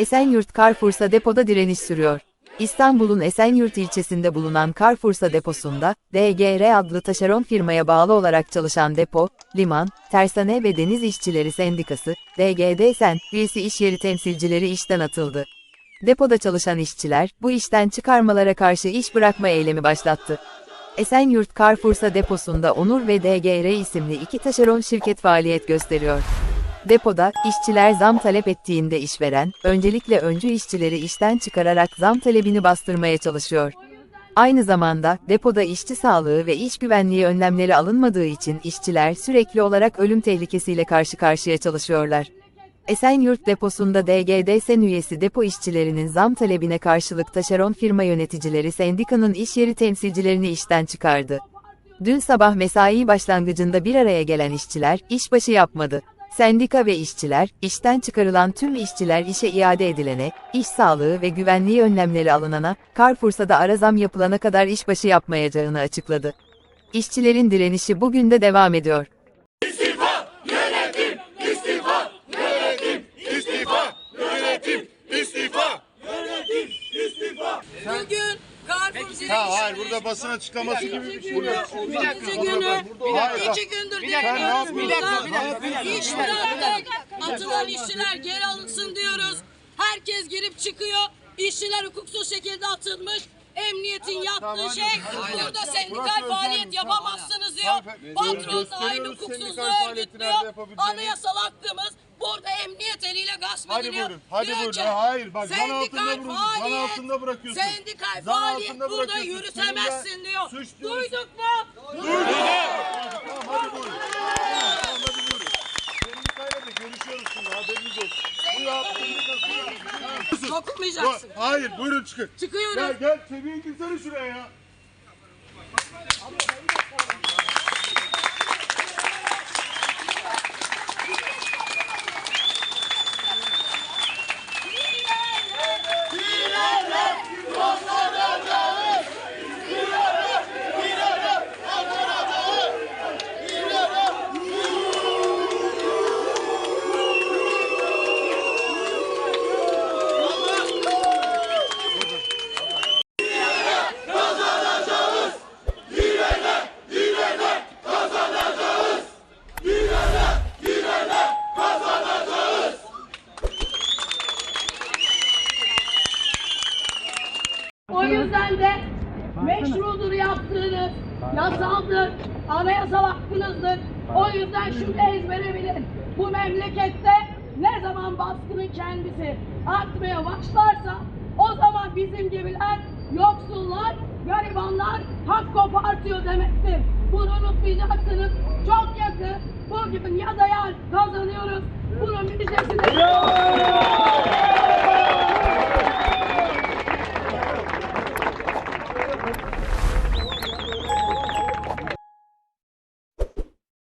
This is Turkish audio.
Esenyurt Carrefour'sa depoda direniş sürüyor. İstanbul'un Esenyurt ilçesinde bulunan Carrefour'sa deposunda, DGR adlı taşeron firmaya bağlı olarak çalışan depo, liman, tersane ve deniz işçileri sendikası, DGD Sen, üyesi iş yeri temsilcileri işten atıldı. Depoda çalışan işçiler, bu işten çıkarmalara karşı iş bırakma eylemi başlattı. Esenyurt Carrefour'sa deposunda Onur ve DGR isimli iki taşeron şirket faaliyet gösteriyor. Depoda, işçiler zam talep ettiğinde işveren, öncelikle öncü işçileri işten çıkararak zam talebini bastırmaya çalışıyor. Aynı zamanda, depoda işçi sağlığı ve iş güvenliği önlemleri alınmadığı için işçiler sürekli olarak ölüm tehlikesiyle karşı karşıya çalışıyorlar. Esenyurt deposunda DGD Sen üyesi depo işçilerinin zam talebine karşılık taşeron firma yöneticileri sendikanın iş yeri temsilcilerini işten çıkardı. Dün sabah mesai başlangıcında bir araya gelen işçiler, işbaşı yapmadı. Sendika ve işçiler, işten çıkarılan tüm işçiler işe iade edilene, iş sağlığı ve güvenliği önlemleri alınana, Carrefour'sa da ara zam yapılana kadar işbaşı yapmayacağını açıkladı. İşçilerin direnişi bugün de devam ediyor. Bugün Carrefour Ha hayır burada basın açıklaması gibi bir şey yok. İkinci günü, Hayır, bak. iki gündür bekliyoruz burada. İş bıraktık, atılan işçiler geri alınsın diyoruz. Herkes girip çıkıyor. İşçiler hukuksuz şekilde atılmış. Emniyetin yaptığı şey burada sendikal faaliyet yapamazsınız diyor. Patron da aynı hukuksuzluğu örgütlüyor. Anayasal hakkımız eliyle gasp Hadi ediliyor. buyurun, hadi buyurun. Ha, hayır, bak, zan altında bırak- zan altında bırakıyorsun. Sendikal Zan faaliyet altında burada bırakıyorsun. yürütemezsin diyor. suç diyorsun. Duyduk mu? Tamam hadi buyurun. Tamam hadi buyurun. Sendikayla da görüşüyoruz şimdi haberiniz olsun. Bu yaptığınız da Dokunmayacaksın. Hayır buyurun çıkın. Çıkıyoruz. Gel gel seviye girsene şuraya ya. O yüzden de meşrudur yaptığınız, yasaldır, anayasal hakkınızdır. O yüzden şunu ezbere bilin. Bu memlekette ne zaman baskının kendisi artmaya başlarsa o zaman bizim gibiler, yoksullar, garibanlar hak kopartıyor demektir. Bunu unutmayacaksınız. Çok yakın bugün ya da yarın kazanıyoruz. Bunun müjdesini